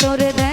তোরে